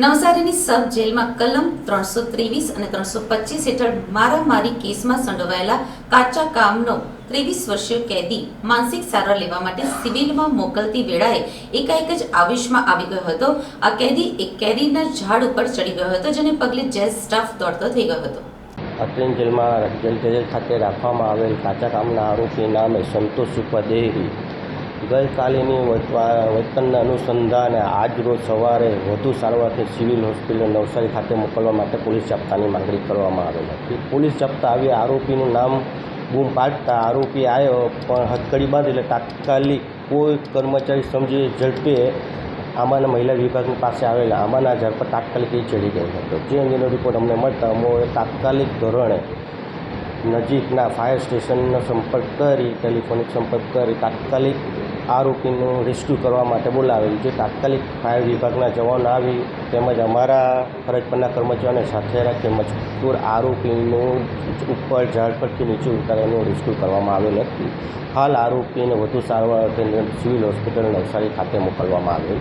નવસારીની સબ જેલમાં કલમ ત્રણસો ત્રેવીસ અને ત્રણસો પચીસ હેઠળ મારામારી કેસમાં સંડોવાયેલા કાચા કામનો ત્રેવીસ વર્ષીય કેદી માનસિક સારવાર લેવા માટે સિવિલમાં મોકલતી વેળાએ એકાએક જ આવેશમાં આવી ગયો હતો. આ કેદી એક કેરીના ઝાડ ઉપર ચડી ગયો હતો, જેને પગલે જેલ સ્ટાફ દોડતો થઈ ગયો હતો. અત્રેન જેલમાં જેલ ખાતે રાખવામાં આવેલ કાચા કામના આરોપી નામે સંતોષ ઉપાધ્યાયી ગઈકાલેની વેતનના અનુસંધાને આજ રોજ સવારે વધુ સારવારથી સિવિલ હોસ્પિટલ નવસારી ખાતે મોકલવા માટે પોલીસ જપ્તાની માંગણી કરવામાં આવેલ હતી. પોલીસ જપ્તા આવી આરોપીનું નામ બૂમ પાડતા આરોપી આવ્યો, પણ હથકડી બાંધ એટલે તાત્કાલિક કોઈ કર્મચારી સમજી ઝડપે આમાંના મહિલા વિભાગની પાસે આવેલા આમાંના ઝાડ પર તાત્કાલિક એ ચડી ગયો હતો. જે અંગેનો રિપોર્ટ અમને મળતા અમોએ તાત્કાલિક ધોરણે નજીકના ફાયર સ્ટેશનનો સંપર્ક કરી, ટેલિફોનિક સંપર્ક કરી, તાત્કાલિક આરોપીનું રેસ્ક્યુ કરવા માટે બોલાવેલ જે તાત્કાલિક ફાયર વિભાગના જવાનો આવી તેમજ અમારા ફરજ પરના કર્મચારીઓને સાથે રાખી મજકૂર આરોપીનું ઉપર ઝાડ પરથી નીચે ઉતારીને રેસ્ક્યુ કરવામાં આવેલ હતું. હાલ આરોપીને વધુ સારવાર અર્થે સિવિલ હોસ્પિટલ નવસારી ખાતે મોકલવામાં આવેલ